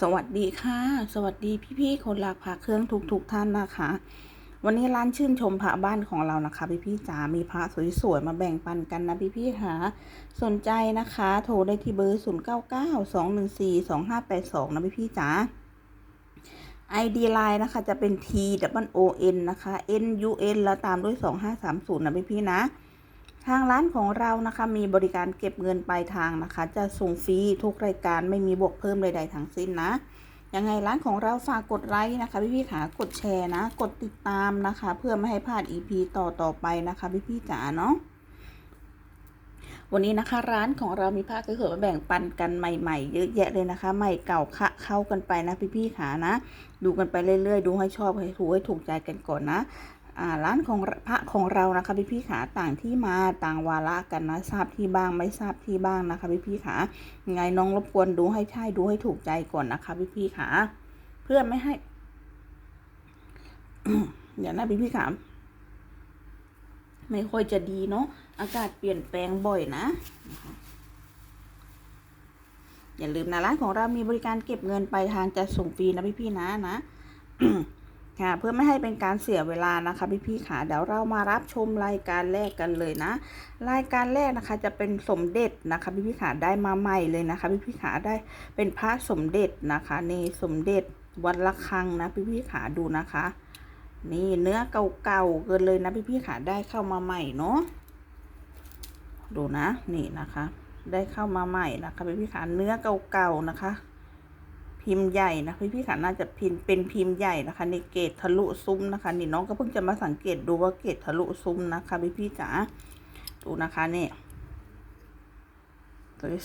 สวัสดีค่ะ สวัสดีพี่ๆคนรักพระเครื่องทุกๆท่านนะคะ วันนี้ร้านชื่นชมพระบ้านของเรานะคะพี่ๆจ๋ามีพระสวยๆมาแบ่งปันกันนะพี่ๆค่ะสนใจนะคะ โทรได้ที่เบอร์ 0 9 9 2 1 4 2 5 8 2 นะพี่ๆจ๋า ID Line นะคะจะเป็น T W O N นะคะ N U N แล้วตามด้วย 2530 นะพี่ๆนะ ทางร้านของเรานะคะมีบริการเก็บเงินปลายทางนะคะ จะส่งฟรีทุกรายการไม่มีบวกเพิ่มใดๆทั้งสิ้นนะยังไงร้านของเราฝากกดไลค์นะคะ พี่ๆขากดแชร์นะ กดติดตามนะคะ เพื่อไม่ให้พลาด EP ต่อต่อไปนะคะพี่ๆจ๋าเนาะวันนี้นะคะ ร้านของเรามีผ้าเขือมาแบ่งปันกันใหม่ๆเยอะแยะเลยนะคะ ใหม่เก่าคะเข้ากันไปนะพี่ๆขานะ ดูกันไปเรื่อยๆ ดูให้ชอบให้ถูกให้ถูกใจกันก่อนนะ ร้านของพระของเรานะคะพี่พี่ๆขาต่างที่มาต่างวาระกันนะทราบที่บ้างไม่ทราบที่บ้างนะคะพี่พี่ๆขาไงน้องรบกวนดูให้ใช่ดูให้ถูกใจก่อนนะคะพี่พี่ๆขาเพื่อไม่ให้ เดี๋ยวนะพี่พี่ๆขาไม่ค่อยจะดีเนาะอากาศเปลี่ยนแปลงบ่อยนะอย่าลืมนะร้านของเรามีบริการเก็บเงินไปลายทางจะส่งฟรีนะพี่พี่ๆนะนะ ค่ะเพื่อไม่ให้เป็นการเสียเวลานะคะพี่พี่ๆค่ะเดี๋ยวเรามารับชมรายการแรกกันเลยนะ รายการแรกนะคะจะเป็นสมเด็จนะคะพี่พี่ๆค่ะได้มาใหม่เลยนะคะพี่พี่ๆค่ะได้เป็นพระสมเด็จนะคะนี่สมเด็จวัดละคังนะพี่พี่ๆค่ะดูนะคะ นี่เนื้อเก่าๆเกินเลยนะพี่พี่ๆค่ะได้เข้ามาใหม่เนาะดูนะนี่นะคะ ได้เข้ามาใหม่นะคะพี่พี่ๆค่ะเนื้อเก่าๆนะคะ พิมพ์ใหญ่นะพี่พี่ๆค่ะน่าจะพิมพ์เป็นพิมพ์ใหญ่นะคะ ในเกตทะลุซุ้มนะคะ นี่น้องก็เพิ่งจะมาสังเกตดูว่าเกตทะลุซุ้มนะคะพี่พี่จ๋าดูนะคะเนี่ย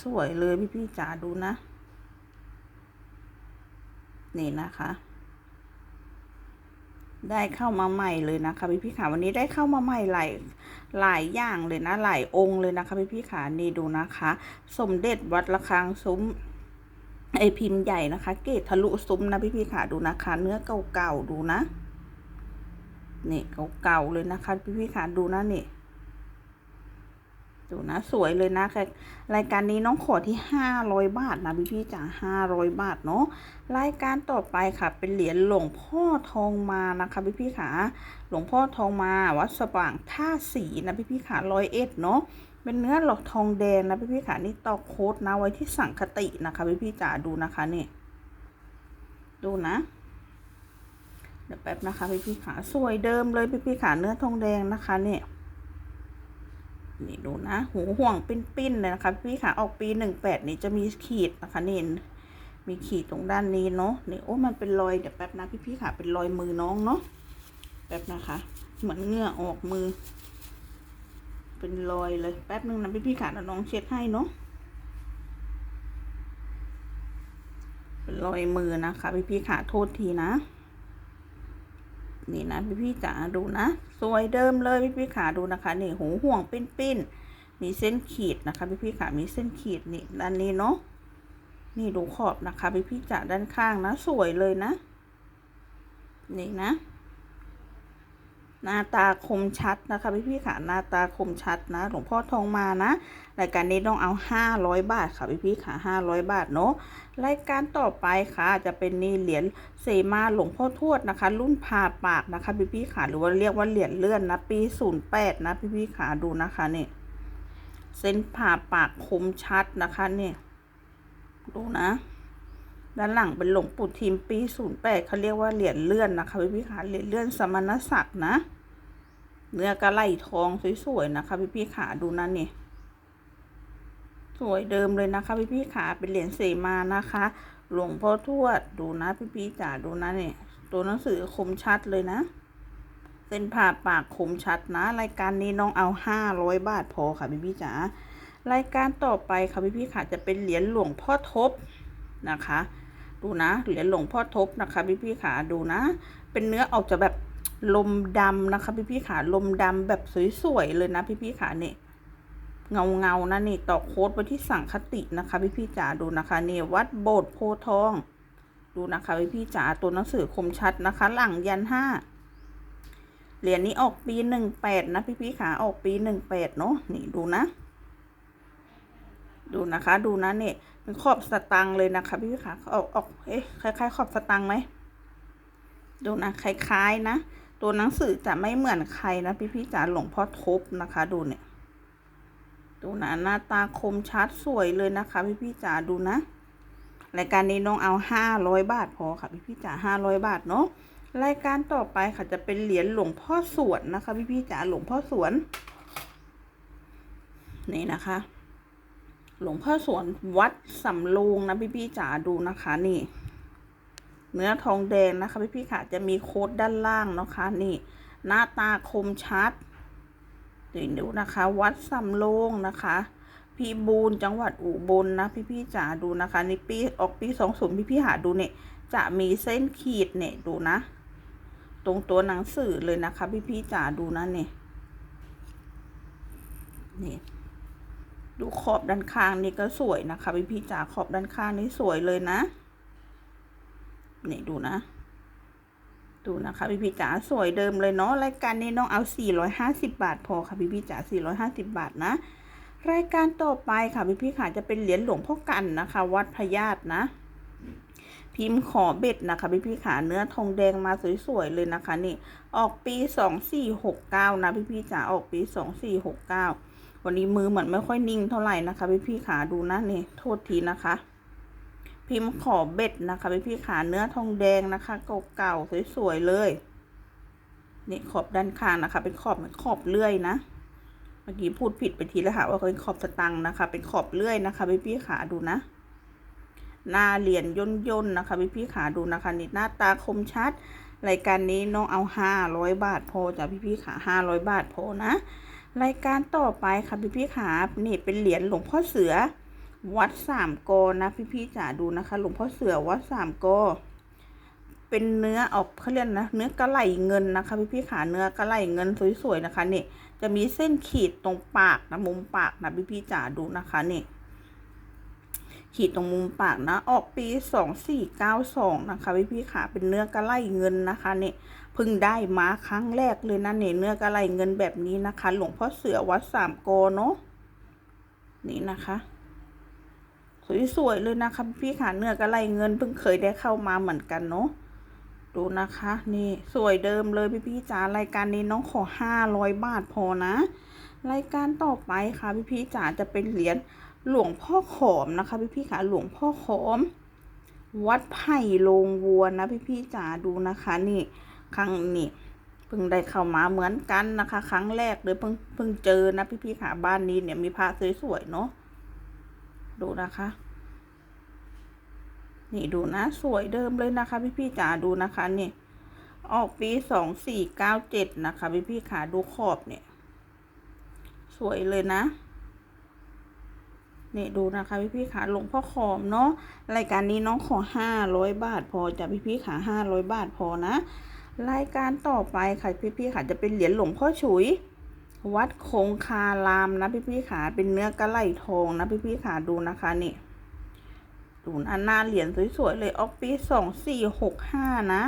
สวยๆเลยพี่พี่จ๋าดูนะ นี่นะคะ ได้เข้ามาใหม่เลยนะคะพี่พี่ๆค่ะวันนี้ได้เข้ามาใหม่หลายหลายอย่างเลยนะหลายองค์เลยนะคะพี่พี่ๆค่ะนี่ดูนะคะ สมเด็จวัดระฆังซุ้ม ไอพิมพ์ใหญ่นะคะ เกตทะลุซุ้มนะพี่พี่ๆค่ะดูนะคะ เนื้อเก่าๆดูนะนี่เก่าๆเลยนะคะ พี่พี่ๆค่ะดูนะนี่ดูนะสวยเลยนะค่ะรายการนี้น้องขอที่ห้าร้อยบาทนะพี่พี่ๆจ๋าห้าร้อยบาทเนาะรายการต่อไปค่ะเป็นเหรียญหลวงพ่อทองมานะคะพี่พี่ๆค่ะหลวงพ่อทองมาวัดสว่างท่าสีนะพี่พี่ๆค่ะร้อยเอ็ดเนาะ เป็นเนื้อหลอกทองแดงนะพี่พี่ๆค่ะนี่ตอกโค้ดนะไว้ที่สังคตินะคะพี่พี่จ๋าดูนะคะนี่ ดูนะ เดี๋ยวแป๊บนะคะพี่พี่ๆค่ะสวยเดิมเลยพี่พี่ๆค่ะเนื้อทองแดงนะคะเนี่ยนี่ดูนะ หูห่วงปิ้นๆเลยนะคะพี่พี่ค่ะออกปีหนึ่งแปดนี่จะมีขีดนะคะนี่มีขีดตรงด้านนี้เนาะนี่โอ้มันเป็นรอยเดี๋ยวแป๊บนะพี่พี่ๆค่ะเป็นรอยมือน้องเนาะแป๊บนะคะ เหมือนเงื่อออกมือ เป็นรอยเลย แป๊บนึงนะพี่พี่ๆค่ะเดี๋ยวน้องเช็ดให้เนาะเป็นรอยมือนะคะ พี่พี่ๆค่ะโทษทีนะ นี่นะพี่พี่จ๋าดูนะ สวยเดิมเลยพี่พี่ๆค่ะดูนะคะนี่หูห่วงปิ้นปิ้นมีเส้นขีดนะคะ พี่พี่ๆค่ะมีเส้นขีดนี่ด้านนี้เนาะนี่ดูขอบนะคะ พี่พี่จ๋าด้านข้างนะ สวยเลยนะ นี่นะ หน้าตาคมชัดนะคะพี่พี่ค่ะหน้าตาคมชัดนะ หลวงพ่อทองมานะรายการนี้ต้องเอาห้าร้อยบาทค่ะพี่พี่ค่ะห้าร้อยบาทเนาะรายการต่อไปค่ะ จะเป็นนี่เหรียญเสมาหลวงพ่อทวดนะคะ รุ่นผ่าปากนะคะพี่พี่ค่ะหรือว่าเรียกว่าเหรียญเลื่อนนะปีศูนย์แปดนะพี่พี่ค่ะดูนะคะนี่เส้นผ่าปากคมชัดนะคะเนี่ยดูนะ ด้านหลังเป็นหลวงปู่ทิมปีศูนย์แปดเขาเรียกว่าเหรียญเลื่อนนะคะพี่พี่ค่ะเหรียญเลื่อนสมณศักดิ์นะ เนื้อกระไหลทองสวยๆนะคะพี่พี่ขาดูนั่นนี่สวยเดิมเลยนะคะพี่พี่ขาเป็นเหรียญเสมานะคะ หลวงพ่อทวดดูนะพี่พี่จ๋าดูนะนี่ตัวหนังสือคมชัดเลยนะเส้นผ่าปากคมชัดนะ รายการนี้น้องเอาห้าร้อยบาทพอค่ะพี่พี่จ๋ารายการต่อไปค่ะพี่พี่ๆขาจะเป็นเหรียญหลวงพ่อทบนะคะ ดูนะเหรียญหลวงพ่อทบนะคะพี่พี่ขาดูนะ เป็นเนื้อออกจะแบบลมดำนะคะพี่พี่ขาลมดำแบบสวยๆเลยนะพี่พี่ขาเนี่ยเงาเงานะนี่ตอกโค้ดไว้ที่สังคตินะคะพี่พี่จ๋าดูนะคะเนี่ยวัดโบสถ์โพทอง ดูนะคะพี่พี่จ๋าตัวหนังสือคมชัดนะคะ หลังยันห้าเหรียญนี้ออกปีหนึ่งแปดนะพี่พี่ขาออกปีหนึ่งแปดเนาะนี่ดูนะ ดูนะคะดูนะเนี่ย เป็นขอบสตังเลยนะคะพี่พี่ขาออกออกเอ๊ะคล้ายๆ ขอบสตังไหมดูนะคล้ายๆนะตัวหนังสือจะไม่เหมือนใครนะพี่พี่จ๋าหลวงพ่อทบนะคะ ดูเนี่ย ดูนะหน้าตาคมชัดสวยเลยนะคะ พี่พี่จ๋าดูนะรายการนี้น้องเอาห้าร้อยบาทพอค่ะ พี่พี่จ๋าห้าร้อยบาทเนาะรายการต่อไปค่ะจะเป็นเหรียญหลวงพ่อสวนนะคะ พี่พี่จ๋าหลวงพ่อสวนนี่นะคะ หลวงพ่อสวนวัดสำโรงนะพี่พี่จ๋าดูนะคะนี่ เนื้อทองแดงนะคะพี่พี่ค่ะจะมีโค้ดด้านล่างนะคะนี่ หน้าตาคมชัดเดี๋ยวดูนะคะ วัดสำโรงนะคะพี่บูนจังหวัดอุบลนะพี่พี่จ๋าดูนะคะในปีออกปีสองศูนย์พี่พี่หาดูเนี่ยจะมีเส้นขีดเนี่ยดูนะ ตรงตัวหนังสือเลยนะคะ พี่พี่จ๋าดูนะเนี่ยนี่ ดูขอบด้านข้างนี่ก็สวยนะคะพี่พี่จ๋าขอบด้านข้างนี่สวยเลยนะนี่ดูนะ ดูนะคะพี่พี่จ๋าสวยเดิมเลยเนาะรายการนี้น้องเอา 450 บาทพอค่ะพี่พี่จ๋า450 บาทนะ รายการต่อไปค่ะพี่พี่ค่ะจะเป็นเหรียญหลวงพ่อกันนะคะ วัดพญาตนะ พิมพ์ขอเบ็ดนะคะพี่พี่ขาเนื้อทองแดงมาสวยๆเลยนะคะ นี่ ออกปี 2469 นะพี่พี่จ๋าออกปี 2469 วันนี้มือเหมือนไม่ค่อยนิ่งเท่าไหร่นะคะพี่พี่ขาดูนะนี่โทษทีนะคะ พิมพ์ขอเบ็ดนะคะพี่พี่ขาเนื้อทองแดงนะคะ เก่าๆสวยๆเลยนี่ขอบด้านข้างนะคะ เป็นขอบเหมือนขอบเลื่อยนะเมื่อกี้พูดผิดไปทีแล้วค่ะว่าเป็นขอบสตังค์นะคะ เป็นขอบเลื่อยนะคะพี่พี่ขาดูนะหน้าเหรียญย่นย่นๆนะคะพี่พี่ขาดูนะคะนี่หน้าตาคมชัดรายการนี้น้องเอาห้าร้อยบาทพอจ้ะพี่พี่ขาห้าร้อยบาทพอนะ รายการต่อไปค่ะพี่พี่ขานี่เป็นเหรียญหลวงพ่อเสือ วัดสามกอนะพี่พี่จ๋าดูนะคะ หลวงพ่อเสือวัดสามกอเป็นเนื้อออกเขาเรียกนะ เนื้อกระไหลเงินนะคะ พี่พี่ขาเนื้อกระไหลเงินสวยๆนะคะนี่จะมีเส้นขีดตรงปากนะมุมปากนะพี่พี่จ๋าดูนะคะนี่ ขีดตรงมุมปากนะ ออกปีสองสี่เก้าสองนะคะพี่พี่ขาเป็นเนื้อกระไลเงินนะคะเนี่เพิ่งได้มาครั้งแรกเลยนะเนี่ยเนื้อกระไลเงินแบบนี้นะคะ หลวงพ่อเสือวัดสามโกเนาะนี่นะคะ สวยๆเลยนะคะพี่ขาเนื้อกระไลเงินเพิ่งเคยได้เข้ามาเหมือนกันเนาะดูนะคะ นี่สวยเดิมเลยพี่พี่จ๋ารายการนี้น้องขอห้าร้อยบาทพอนะ รายการต่อไปค่ะพี่พี่จ๋าจะเป็นเหรียญ หลวงพ่อขอมนะคะ พี่พี่ขาหลวงพ่อขอม วัดไผ่โลงวัวนะพี่พี่จ๋าดูนะคะนี่ครั้งนี้เพิ่งได้เข้ามาเหมือนกันนะคะ ครั้งแรกเลยเพิ่งเพิ่งเจอนะพี่พี่ขาบ้านนี้เนี่ยมีพระสวยๆเนาะดูนะคะ นี่ดูนะ สวยเดิมเลยนะคะ พี่พี่จ๋าดูนะคะนี่ออกปีสองสี่เก้าเจ็ดนะคะ พี่พี่ขาดูขอบเนี่ย สวยเลยนะ นี่ดูนะคะพี่พี่ขาหลวงพ่อขอมเนาะรายการนี้น้องขอห้าร้อยบาทพอจะพี่พี่ขาห้าร้อยบาทพอนะ รายการต่อไปค่ะพี่พี่ขาจะเป็นเหรียญหลวงพ่อฉุย วัดคงคารามนะพี่พี่ขาเป็นเนื้อกระไหลทองนะพี่พี่ขาดูนะคะนี่ดูนะหน้าเหรียญสวยๆเลยออกปีสองสี่หกห้านะ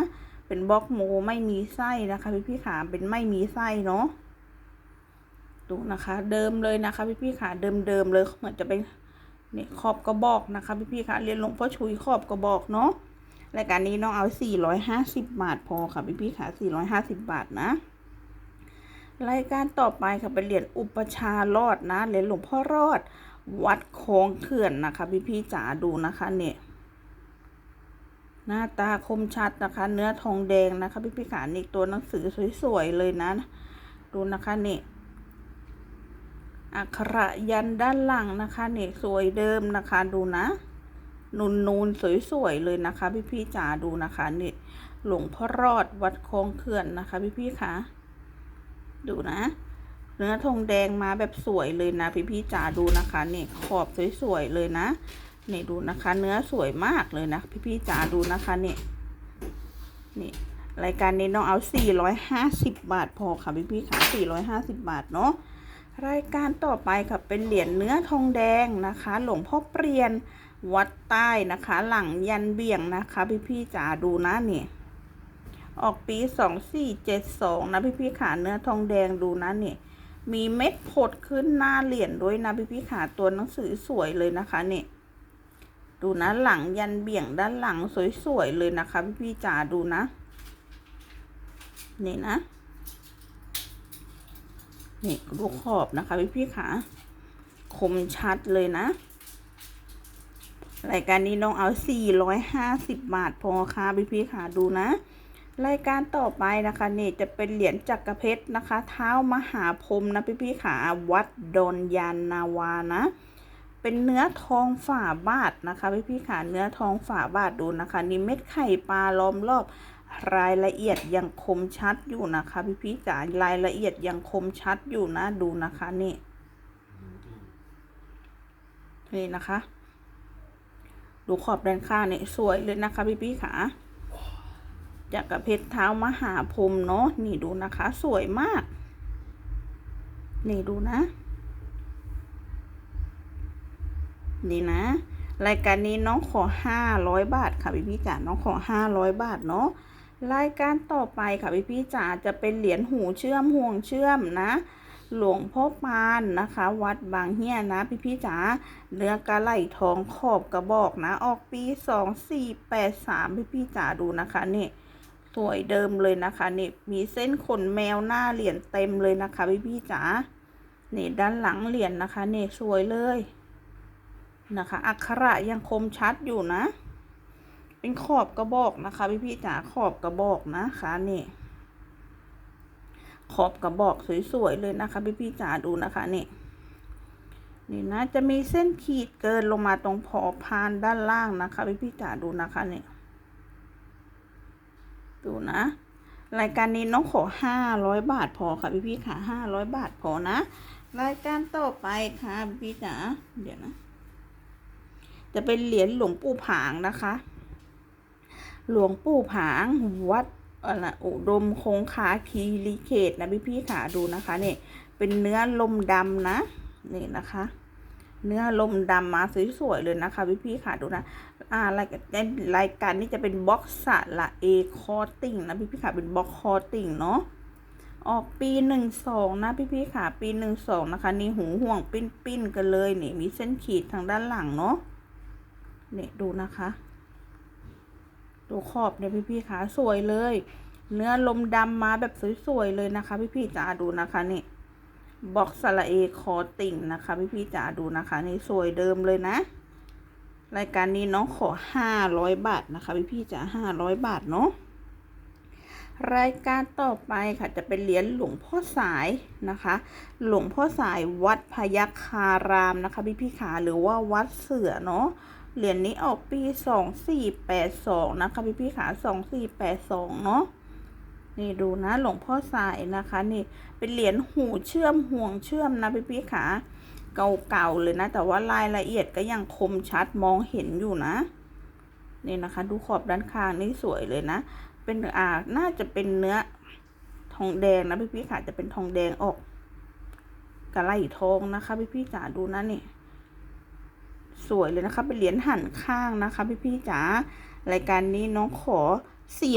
เป็นบล็อกโมไม่มีไส้นะคะพี่พี่ขาเป็นไม่มีไส้เนาะ ดูนะคะ เดิมเลยนะคะพี่พี่ขาเดิมๆเลยเหมือนจะเป็นนี่ยขอบกระบอกนะคะพี่พี่ขาเรียนหลวงพ่อชุยขอบกระบอกเนาะรายการนี้น้องเอาสี่ร้อยห้าสิบบาทพอค่ะพี่พี่ขาสี่ร้อยห้าสิบบาทนะรายการต่อไปค่ะเป็นเหรียญอุปชารอดนะเหรียญหลวงพ่อรอด วัดโค้งเขื่อนนะคะ พี่พี่จ๋าดูนะคะเนี่ยหน้าตาคมชัดนะคะ เนื้อทองแดงนะคะ พี่พี่ขานี่ตัวหนังสือสวยๆเลยนะ ดูนะคะนี่ อักขระยันด้านหลังนะคะเนี่ยสวยเดิมนะคะดูนะ นูนนูนสวยๆเลยนะคะ พี่พี่จ๋าดูนะคะนี่หลวงพ่อรอดวัดโค้งเขื่อนนะคะ พี่พี่ขาดูนะ เนื้อทองแดงมาแบบสวยเลยนะ พี่พี่จ๋าดูนะคะนี่ขอบสวยๆเลยนะนี่ดูนะคะ เนื้อสวยมากเลยนะ พี่พี่จ๋าดูนะคะนี่นี่รายการนี้น้องเอา 450 บาทพอค่ะพี่พี่ค่ะ450 บาทเนาะ รายการต่อไปค่ะเป็นเหรียญเนื้อทองแดงนะคะ หลวงพ่อเปลี่ยนวัดใต้นะคะ หลังยันเบี่ยงนะคะ พี่พี่จ๋าดูนะนี่ออกปี2472นะพี่พี่ขาเนื้อทองแดงดูนะนี่มีเม็ดผดขึ้นหน้าเหรียญด้วยนะพี่พี่ขาตัวหนังสือสวยเลยนะคะนี่ดูนะหลังยันเบี่ยงด้านหลังสวยๆเลยนะคะ พี่พี่ๆจ๋าดูนะนี่นะ นี่ดูขอบนะคะพี่พี่ขาคมชัดเลยนะ รายการนี้น้องเอา 450 บาทพอค่ะพี่พี่ขาดูนะ รายการต่อไปนะคะนี่จะเป็นเหรียญจักรเพชรนะคะ เท้ามหาพรมนะพี่พี่ขาวัดดอนยานนาวานะเป็นเนื้อทองฝ่าบาทนะคะพี่พี่ขาเนื้อทองฝ่าบาทดูนะคะ นี่เม็ดไข่ปลาล้อมรอบ รายละเอียดยังคมชัดอยู่นะคะพี่พี่จ๋ารายละเอียดยังคมชัดอยู่นะดูนะคะนี่นี่นะคะ ดูขอบด้านข้างเนี่ยสวยเลยนะคะพี่พี่ขาจากกระเพชรเท้ามหาพรมเนาะนี่ดูนะคะ สวยมาก นี่ดูนะ นี่นะ รายการนี้น้องขอห้าร้อยบาทค่ะพี่พี่จ๋าน้องขอห้าร้อยบาทเนาะ รายการต่อไปค่ะพี่พี่จ๋าจะเป็นเหรียญหูเชื่อมห่วงเชื่อมนะ หลวงพ่อปานนะคะ วัดบางเฮียนะพี่พี่จ๋าเนื้อกระไหลทองขอบกระบอกนะ ออกปีสองสี่แปดสามพี่พี่จ๋าดูนะคะนี่สวยเดิมเลยนะคะนี่มีเส้นขนแมวหน้าเหรียญเต็มเลยนะคะพี่พี่จ๋านี่ด้านหลังเหรียญนะคะนี่สวยเลยนะคะ อักขระยังคมชัดอยู่นะ เป็นขอบกระบอกนะคะพี่พี่จ๋าขอบกระบอกนะคะนี่ ขอบกระบอกสวยๆเลยนะคะพี่พี่จ๋าดูนะคะนี่นี่นะจะมีเส้นขีดเกินลงมาตรงพอพานด้านล่างนะคะพี่พี่จ๋าดูนะคะนี่ดูนะรายการนี้น้องขอห้าร้อยบาทพอค่ะพี่พี่ค่ะห้าร้อยบาทพอนะ รายการต่อไปค่ะพี่จ๋าเดี๋ยวนะ จะเป็นเหรียญหลวงปู่ผางนะคะ หลวงปู่ผางวัดอะไรอุดมคงคาคีรีเขตนะพี่พี่ขาดูนะคะเนี่ยเป็นเนื้อลมดำนะนี่นะคะ เนื้อลมดำมาสวยๆเลยนะคะพี่พี่ขาดูนะอ่ารายการรายการนี้จะเป็นบ็อกซ์สละเอคอติงนะพี่พี่ขาเป็นบ็อกคอติงเนาะออกปีหนึ่งสองนะพี่พี่ขาปีหนึ่งสองนะคะ นี่หูห่วงปิ้นปิ้นๆกันเลยนี่มีเส้นขีดทางด้านหลังเนาะเนี่ยดูนะคะ ดูขอบเนี่ยพี่ๆขาสวยเลย เนื้อลมดำมาแบบสวยๆเลยนะคะ พี่ๆจ๋าดูนะคะนี่บ็อกสละเอคอติ่งนะคะพี่ๆจ๋าดูนะคะนี่สวยเดิมเลยนะ รายการนี้น้องขอห้าร้อยบาทนะคะพี่ๆจ๋าห้าร้อยบาทเนาะรายการต่อไปค่ะจะเป็นเหรียญหลวงพ่อสายนะคะ หลวงพ่อสายวัดพยัคฆารามนะคะ พี่พี่ๆขาหรือว่าวัดเสือเนาะ เหรียญนี้ออกปีสองสี่แปดสองนะคะพี่พี่ขาสองสี่แปดสองเนาะนี่ดูนะหลวงพ่อสายนะคะ นี่เป็นเหรียญหูเชื่อมห่วงเชื่อมนะพี่พี่ขาเก่าๆเลยนะ แต่ว่ารายละเอียดก็ยังคมชัดมองเห็นอยู่นะ นี่นะคะ ดูขอบด้านข้างนี่สวยเลยนะ เป็นอ่าน่าจะเป็นเนื้อทองแดงนะพี่พี่ขาจะเป็นทองแดงออกกระไหลทองนะคะ พี่พี่จ๋าดูนะนี่ สวยเลยนะคะเป็นเหรียญหันข้างนะคะพี่พี่ๆจ๋ารายการนี้น้องขอ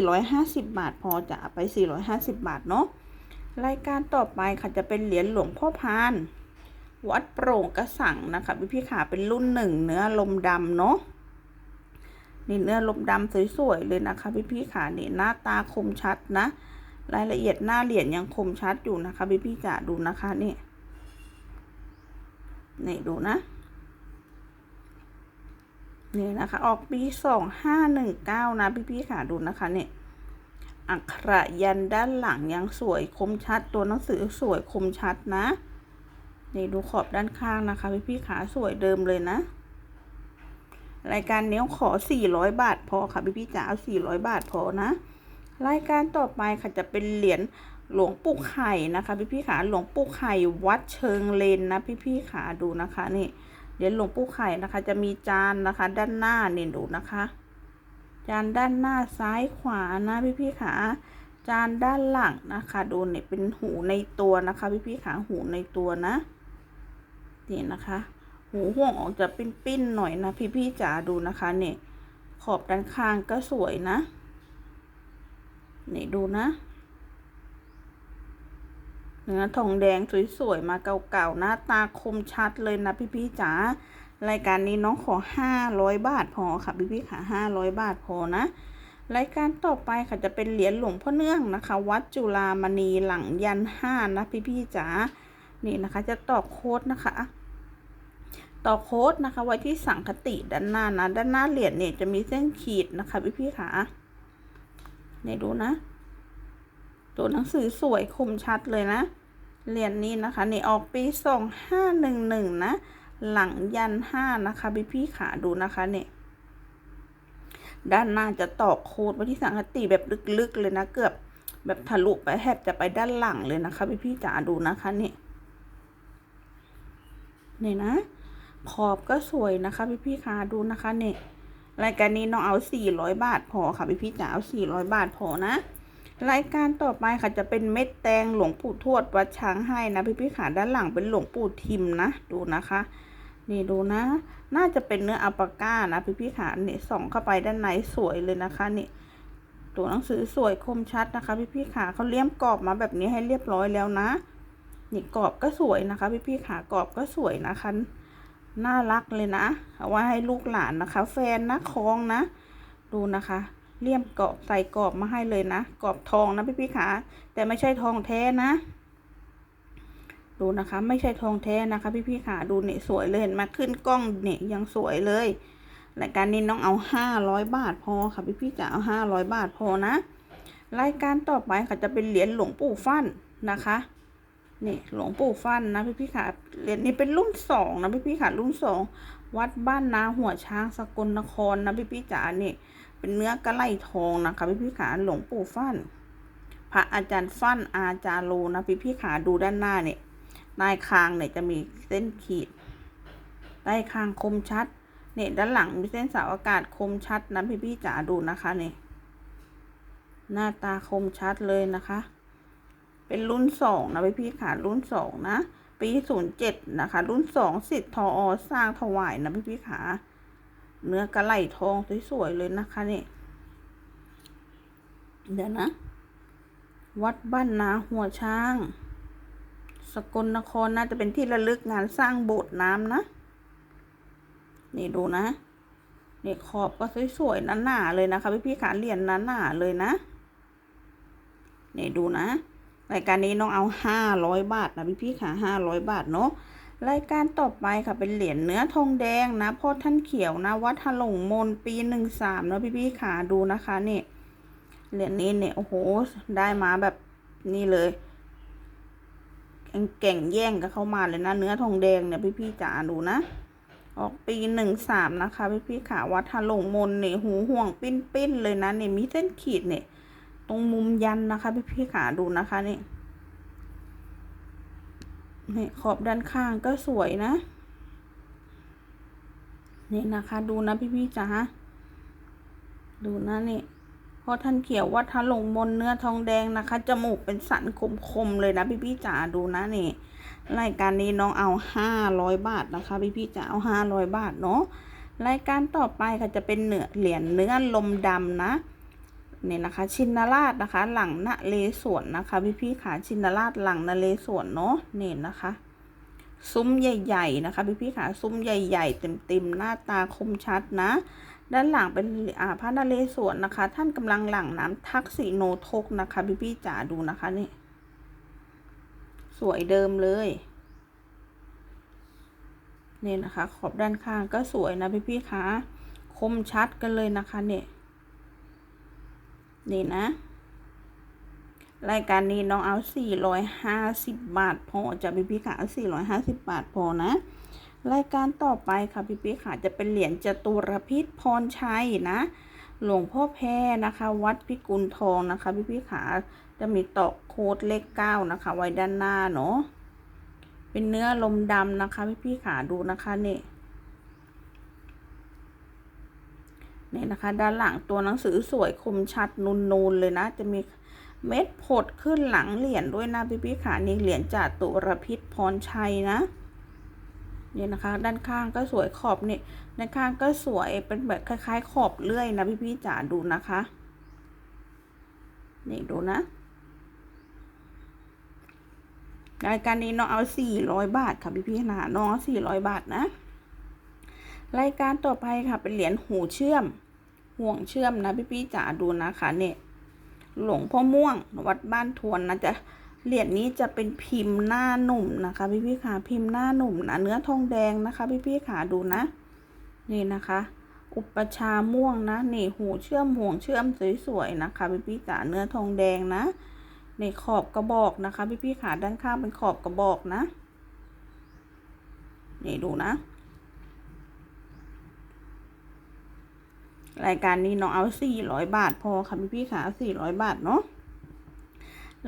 450 บาท พอจะไป 450 บาทเนาะรายการต่อไปค่ะจะเป็นเหรียญหลวงพ่อพานวัดโปร่งกระสังนะคะพี่พี่ขาเป็นรุ่นหนึ่งเนื้อลมดำเนาะนี่เนื้อลมดำสวยๆเลยนะคะ พี่พี่ขานี่หน้าตาคมชัดนะ รายละเอียดหน้าเหรียญยังคมชัดอยู่นะคะ พี่พี่จ๋าดูนะคะนี่นี่ดูนะ นี่นะคะ ออกปีสองห้าหนึ่งเก้านะพี่ๆค่ะดูนะคะเนี่ยอักขระยันด้านหลังยังสวยคมชัด ตัวหนังสือสวยคมชัดนะนี่ดูขอบด้านข้างนะคะ พี่ๆขาสวยเดิมเลยนะ รายการเนี้ยขอสี่ร้อยบาท พอค่ะ พี่ๆจ๋าเอาสี่ร้อยบาทพอนะ รายการต่อไปค่ะจะเป็นเหรียญหลวงปู่ไข่นะคะ พี่ๆขาหลวงปู่ไข่วัดเชิงเลนนะ พี่ๆขาดูนะคะนี่ เหรียญหลวงปู่ไข่นะคะ จะมีจานนะคะ ด้านหน้าเนี่ยดูนะคะ จานด้านหน้าซ้ายขวานะพี่พี่ๆขาจานด้านหลังนะคะ ดูเนี่ยเป็นหูในตัวนะคะ พี่พี่ๆขาหูในตัวนะนี่นะคะ หูห่วงออกจะปิ้นๆหน่อยนะ พี่พี่ๆจ๋าดูนะคะเนี่ยขอบด้านข้างก็สวยนะนี่ดูนะ เนื้อทองแดงสวยๆมาเก่าๆหน้าตาคมชัดเลยนะพี่ๆจ๋ารายการนี้น้องขอห้าร้อยบาทพอค่ะพี่ๆค่ะห้าร้อยบาทพอนะรายการต่อไปค่ะจะเป็นเหรียญหลวงพ่อเนื่องนะคะ วัดจุฬามณีหลังยันห้านะพี่ๆจ๋านี่นะคะ จะตอกโค้ดนะคะ ต่อโค้ดนะคะ ไว้ที่สังคติด้านหน้านะ ด้านหน้าเหรียญเนี่ยจะมีเส้นขีดนะคะพี่พี่ๆค่ะเนี่ยดูนะ ตัวหนังสือสวยคมชัดเลยนะ เหรียญนี้นะคะนี่ออกปีสองห้าหนึ่งหนึ่งนะ หลังยันห้านะคะพี่พี่ขาดูนะคะเนี่ยด้านหน้าจะตอกโคดไว้ที่สังคติแบบลึกๆเลยนะ เกือบแบบทะลุไปแทบจะไปด้านหลังเลยนะคะพี่พี่จ๋าดูนะคะนี่นี่นะ ขอบก็สวยนะคะพี่พี่ๆคะดูนะคะเนี่ยรายการนี้น้องเอาสี่ร้อยบาทพอค่ะพี่พี่จ๋าเอาสี่ร้อยบาทพอนะ รายการต่อไปค่ะจะเป็นเม็ดแตงหลวงปู่ทวดวัดช้างให้นะพี่พี่ขาด้านหลังเป็นหลวงปู่ทิมนะดูนะคะนี่ดูนะ น่าจะเป็นเนื้ออัลปาก้านะพี่พี่ขาเนี่ยส่องเข้าไปด้านในสวยเลยนะคะนี่ตัวหนังสือสวยคมชัดนะคะ พี่พี่ขาเขาเลี่ยมกรอบมาแบบนี้ให้เรียบร้อยแล้วนะนี่กรอบก็สวยนะคะ พี่พี่ขากรอบก็สวยนะคะน่ารักเลยนะเอาไว้ให้ลูกหลานนะคะ แฟนนะคล้องนะ ดูนะคะ เลี่ยมกรอบใส่กรอบมาให้เลยนะกรอบทองนะพี่พี่ขาแต่ไม่ใช่ทองแท้นะ ดูนะคะ ไม่ใช่ทองแท้นะคะ พี่พี่ขาดูเนี่ยสวยเลยเห็นมาขึ้นกล้องเนี่ยยังสวยเลยรายการนี้น้องเอาห้าร้อยบาทพอค่ะพี่พี่จ๋าเอาห้าร้อยบาทพอนะรายการต่อไปค่ะจะเป็นเหรียญหลวงปู่ฟั่นนะคะนี่หลวงปู่ฟั่นนะพี่พี่ขาเหรียญนี้เป็นรุ่นสองนะพี่พี่ขารุ่นสองวัดบ้านนาหัวช้างสกลนครนะพี่พี่จ๋าเนี่ย เป็นเนื้อกระไลทองนะคะพี่พี่ขาหลวงปู่ฟั่นพระอาจารย์ฟั่นอาจารย์โลนะพี่พี่ขาดูด้านหน้าเนี่ยนายคางเนี่ยจะมีเส้นขีดใต้คางคมชัดเนี่ยด้านหลังมีเส้นเสาอากาศคมชัดนะพี่พี่จ๋าดูนะคะเนี่ยหน้าตาคมชัดเลยนะคะ เป็นรุ่นสองนะพี่พี่ค่ะรุ่นสองนะ ปีศูนย์เจ็ดนะคะ รุ่นสองสิทธิ์ทออสร้างถวายนะพี่พี่ค่ะ เนื้อกระไหลทองสวยๆเลยนะคะนี่เดี๋ยวนะ วัดบ้านนาหัวช้าง สกลนครน่าจะเป็นที่ระลึกงานสร้างโบสถ์น้ำนะ นี่ดูนะนี่ขอบก็สวยๆหนาๆเลยนะคะพี่พี่ๆขาเหรียญหนาๆเลยนะนี่ดูนะรายการนี้น้องเอาห้าร้อยบาทนะพี่พี่ค่ะห้าร้อยบาทเนาะ รายการต่อไปค่ะเป็นเหรียญเนื้อทองแดงนะพ่อท่านเขียวนะวัดถลงมนปีหนึ่งสามนะพี่พี่ขาดูนะคะนี่เหรียญนี้เนี่ยโอ้โหได้มาแบบนี่เลยเก่งแย่งกับเข้ามาเลยนะเนื้อทองแดงเนี่ยพี่พี่จ๋าดูนะ ออกปีหนึ่งสามนะคะพี่พี่ขาวัดถลงมนเนี่ยหูห่วงปิ้นปิ้นๆเลยนะเนี่ยมีเส้นขีดเนี่ย ตรงมุมยันนะคะพี่พี่ขาดูนะคะนี่ นี่ขอบด้านข้างก็สวยนะ นี่นะคะดูนะพี่พี่จ๋าดูนะนี่เพราะท่านเขียวว่าทะลงมนเนื้อทองแดงนะคะ จมูกเป็นสันคมๆเลยนะพี่พี่จ๋าดูนะนี่รายการนี้น้องเอาห้าร้อยบาทนะคะ พี่พี่จ๋าเอาห้าร้อยบาทเนาะรายการต่อไปค่ะจะเป็นเนื้อเหรียญเนื้อลมดำนะ เนี่ยนะคะ ชินราชนะคะ หลังนเลสวนนะคะ พี่พี่ขาชินราชหลังนเลสวนเนาะเนี่ยนะคะ ซุ้มใหญ่ ๆ นะคะ พี่พี่ขาซุ้มใหญ่ ๆ เต็มๆหน้าตาคมชัดนะ ด้านหลังเป็นอ่าพระนเรศวรนะคะ ท่านกำลังหลั่งน้ำทักษิโนทกนะคะ พี่พี่จ๋าดูนะคะนี่สวยเดิมเลยเนี่ยนะคะ ขอบด้านข้างก็สวยนะพี่พี่คะคมชัดกันเลยนะคะเนี่ย นี่นะ รายการนี้น้องเอา 450 บาทพอจะพี่พี่ขา450 บาทพอนะ รายการต่อไปค่ะพี่พี่ขาจะเป็นเหรียญจตุรพิษพรชัยนะ หลวงพ่อแพรนะคะ วัดพิกุลทองนะคะ พี่พี่ขาจะมีตอกโค้ดเลขเก้านะคะ ไว้ด้านหน้าเนาะเป็นเนื้อลมดำนะคะ พี่พี่ขาดูนะคะนี่ นี่นะคะ ด้านหลังตัวหนังสือสวยคมชัดนูนๆเลยนะ จะมีเม็ดผดขึ้นหลังเหรียญด้วยนะพี่พี่ขานี่เหรียญจากตุรพิษพรชัยนะนี่นะคะ ด้านข้างก็สวยขอบนี่ด้านข้างก็สวยเป็นแบบคล้าย ๆ ขอบเลื่อยนะพี่พี่จ๋าดูนะคะนี่ดูนะรายการนี้น้องเอาสี่ร้อยบาทค่ะพี่พี่นาน้องสี่ร้อยบาทนะ รายการต่อไปค่ะเป็นเหรียญหูเชื่อม ห่วงเชื่อมนะพี่พี่ๆจ๋าดูนะคะเนี่ยหลวงพ่อม่วงวัดบ้านทวนนะจะเหรียญนี้จะเป็นพิมพ์หน้าหนุ่มนะคะพี่พี่ขาพิมพ์หน้าหนุ่มนะเนื้อทองแดงนะคะ พี่พี่ขาดูนะ นี่นะคะ อุปชาม่วงนะนี่หูเชื่อมห่วงเชื่อมสวยๆนะคะ พี่พี่ๆจ๋าเนื้อทองแดงนะนี่ขอบกระบอกนะคะ พี่พี่ขาด้านข้างเป็นขอบกระบอกนะ นี่ดูนะ รายการนี้น้องเอาสี่ร้อยบาทพอค่ะพี่พี่ๆค่ะสี่ร้อยบาทเนาะ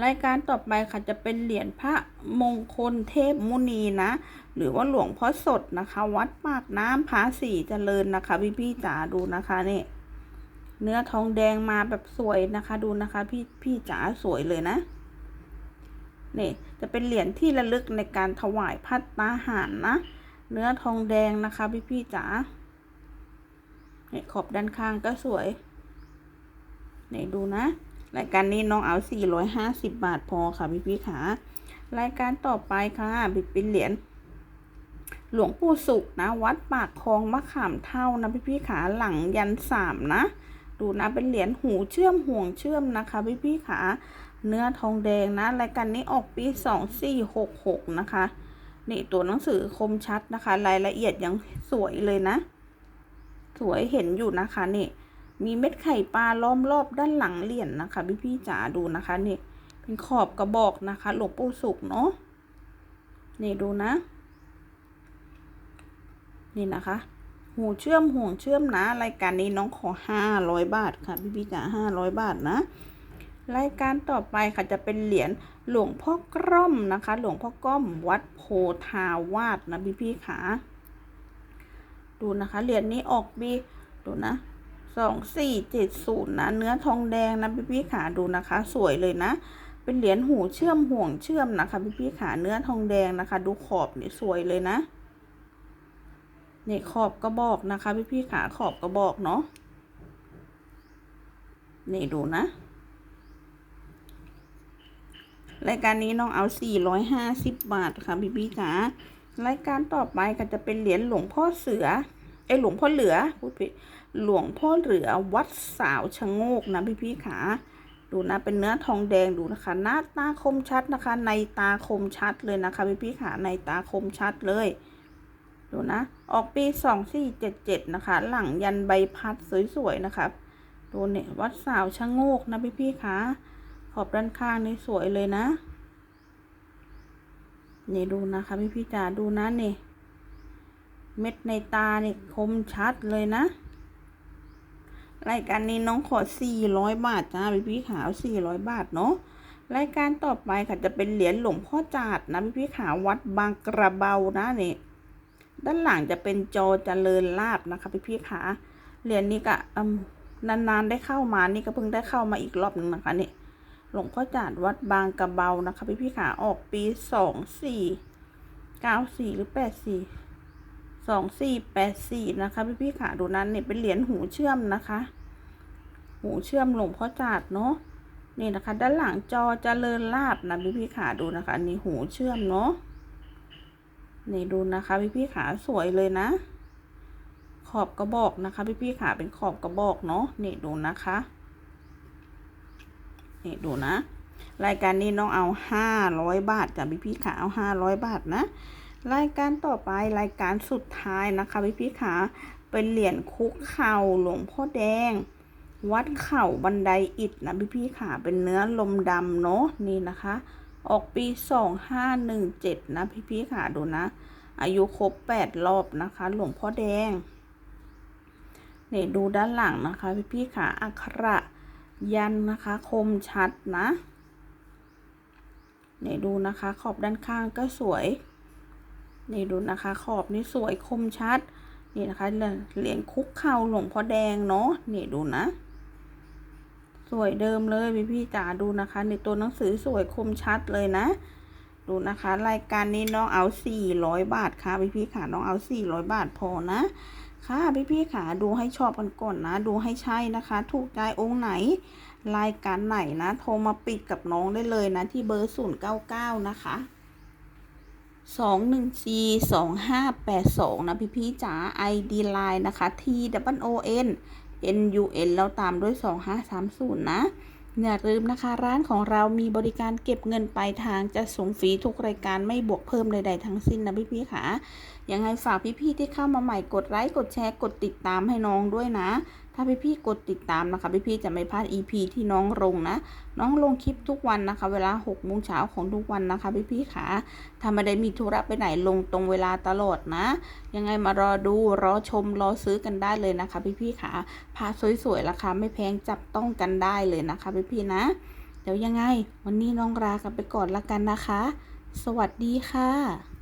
รายการต่อไปค่ะจะเป็นเหรียญพระมงคลเทพมุนีนะ หรือว่าหลวงพ่อสดนะคะ วัดปากน้ำพาสีเจริญนะคะ พี่พี่จ๋าดูนะคะนี่เนื้อทองแดงมาแบบสวยนะคะ ดูนะคะ พี่พี่จ๋าสวยเลยนะนี่จะเป็นเหรียญที่ระลึกในการถวายพัตตาหารนะ เนื้อทองแดงนะคะ พี่พี่จ๋า นี่ขอบด้านข้างก็สวยนี่ดูนะรายการนี้น้องเอา 450 บาทพอค่ะพี่พี่ๆค่ะรายการต่อไปค่ะบิดเป็นเหรียญหลวงปู่สุขนะ วัดปากคลองมะขามเท่านะพี่พี่ขาหลังยันสามนะ ดูนะเป็นเหรียญหูเชื่อมห่วงเชื่อมนะคะพี่พี่ขาเนื้อทองแดงนะรายการนี้ออกปี 2466 นะคะ นี่ตัวหนังสือคมชัดนะคะ รายละเอียดยังสวยเลยนะ สวยเห็นอยู่นะคะเนี่ยมีเม็ดไข่ปลาล้อมรอบด้านหลังเหรียญนะคะพี่พี่จ๋าดูนะคะเนี่ยเป็นขอบกระบอกนะคะหลวงปู่สุขเนาะนี่ดูนะ นี่นะคะหูเชื่อมห่วงเชื่อมนะ รายการนี้น้องขอห้าร้อยบาทค่ะ พี่พี่จ๋าห้าร้อยบาทนะ รายการต่อไปค่ะจะเป็นเหรียญหลวงพ่อกล้อมนะคะ หลวงพ่อกล้อมวัดโพธาวาสนะพี่พี่ขา ดูนะคะเหรียญนี้ออกบีดูนะสองสี่เจ็ดศูนย์นะเนื้อทองแดงนะพี่พี่ขาดูนะคะ สวยเลยนะ เป็นเหรียญหูเชื่อมห่วงเชื่อมนะคะพี่พี่ขาเนื้อทองแดงนะคะ ดูขอบนี่สวยเลยนะนี่ขอบกระบอกนะคะพี่พี่ขาขอบกระบอกเนาะนี่ดูนะรายการนี้น้องเอา 450 บาทค่ะพี่พี่ๆจ๋า รายการต่อไปก็จะเป็นเหรียญหลวงพ่อเสือเอหลวงพ่อเหลือพูดผิดหลวงพ่อเหลือวัดสาวชะโงกนะพี่พี่ขาดูนะเป็นเนื้อทองแดงดูนะคะ หน้าตาคมชัดนะคะ ในตาคมชัดเลยนะคะพี่พี่ขาในตาคมชัดเลยดูนะ ออกปี2477นะคะ หลังยันใบพัดสวยๆนะคะดูเนี่ยวัดสาวชะโงกนะพี่พี่ขาขอบด้านข้างนี่สวยเลยนะ นี่ดูนะคะพี่พี่จ๋าดูนะเนี่ยเม็ดในตาเนี่ยคมชัดเลยนะ รายการนี้น้องขอ400บาทจ้าพี่พี่ขาว400บาทเนาะรายการต่อไปค่ะจะเป็นเหรียญหลวงพ่อจาดนะพี่พี่ขาววัดบางกระเบานะเนี่ยด้านหลังจะเป็นจอเจริญลาบนะคะพี่พี่ขาเหรียญนี้ก็นานๆได้เข้ามานี่ก็เพิ่งได้เข้ามาอีกรอบหนึ่งนะคะเนี่ย หลวงพ่อจาดวัดบางกระเบานะคะ พี่พี่ขาออกปีสองสี่เก้าสี่หรือแปดสี่สองสี่แปดสี่นะคะ พี่พี่ขาดูนั้นเนี่ยเป็นเหรียญหูเชื่อมนะคะ หูเชื่อมหลวงพ่อจาดเนาะนี่นะคะ ด้านหลังจอจเจริญลาบนะพี่พี่ขาดูนะคะนี่หูเชื่อมเนาะนี่ดูนะคะ พี่พี่ขาสวยเลยนะ ขอบกระบอกนะคะ พี่พี่ขาเป็นขอบกระบอกเนาะนี่ดูนะคะ นี่ดูนะ รายการนี้น้องเอาห้าร้อยบาทจ้ะพี่พี่ขาเอาห้าร้อยบาทนะ รายการต่อไปรายการสุดท้ายนะคะพี่พี่ขาเป็นเหรียญคุกเข่าหลวงพ่อแดง วัดเข่าบันไดอิฐนะพี่พี่ขาเป็นเนื้อลมดำเนาะนี่นะคะ ออกปีสองห้าหนึ่งเจ็ดนะพี่พี่ขาดูนะ อายุครบแปดรอบนะคะ หลวงพ่อแดงเนี่ยดูด้านหลังนะคะ พี่พี่ขาอักขระ ยันนะคะคมชัดนะเนี่ยดูนะคะขอบด้านข้างก็สวยเนี่ยดูนะคะ ขอบนี่สวยคมชัดนี่นะคะเหรียญคุกเข่าหลวงพ่อแดงเนาะนี่ดูนะ สวยเดิมเลยพี่พี่ๆจ๋าดูนะคะ ในตัวหนังสือสวยคมชัดเลยนะ ดูนะคะ รายการนี้น้องเอา400บาทค่ะพี่พี่ๆค่ะน้องเอา400บาทพอนะ ค่ะพี่ๆค่ะดูให้ชอบกันก่อนนะ ดูให้ใช่นะคะ ถูกใจองค์ไหน รายการไหนนะ โทรมาปิดกับน้องได้เลยนะ ที่เบอร์ 099 นะคะ214 2582นะพี่พี่ๆจ๋า ID Line นะคะ T W O N N U N แล้วตามด้วย2530นะ อย่าลืมนะคะ ร้านของเรามีบริการเก็บเงินปลายทางจะส่งฟรีทุกรายการไม่บวกเพิ่มใดๆทั้งสิ้นนะพี่ๆค่ะยังไงฝากพี่ๆที่เข้ามาใหม่กดไลค์กดแชร์กดติดตามให้น้องด้วยนะ ถ้าพี่ๆกดติดตามนะคะ พี่ๆจะไม่พลาด EP ที่น้องลงนะ น้องลงคลิปทุกวันนะคะ เวลา6โมงเช้าของทุกวันนะคะ พี่ๆค่ะถ้าไม่ได้มีธุระไปไหนลงตรงเวลาตลอดนะ ยังไงมารอดูรอชมรอซื้อกันได้เลยนะคะ พี่ๆค่ะพาสวยๆราคาไม่แพงจับต้องกันได้เลยนะคะ พี่ๆนะ เดี๋ยวยังไง วันนี้น้องลากันไปก่อนละกันนะคะ สวัสดีค่ะ